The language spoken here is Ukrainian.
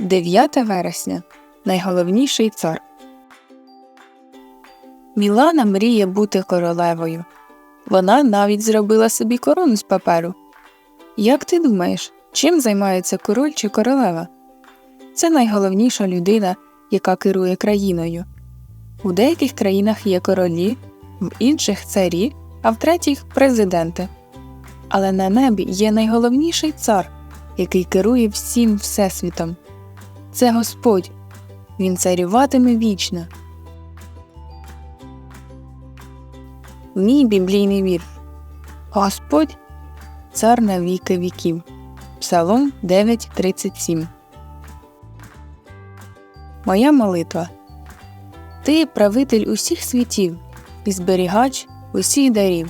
9 вересня найголовніший цар. Мілана мріє бути королевою. Вона навіть зробила собі корону з паперу. Як ти думаєш, чим займається король чи королева? Це найголовніша людина, яка керує країною. У деяких країнах є королі, в інших царі, а в третіх президенти. Але на небі є найголовніший цар, який керує всім всесвітом. Це Господь. Він царюватиме вічно. Мій біблійний вірш. Господь цар на віки віків. Псалом 9.37. Моя молитва. Ти правитель усіх світів і зберігач усіх дарів.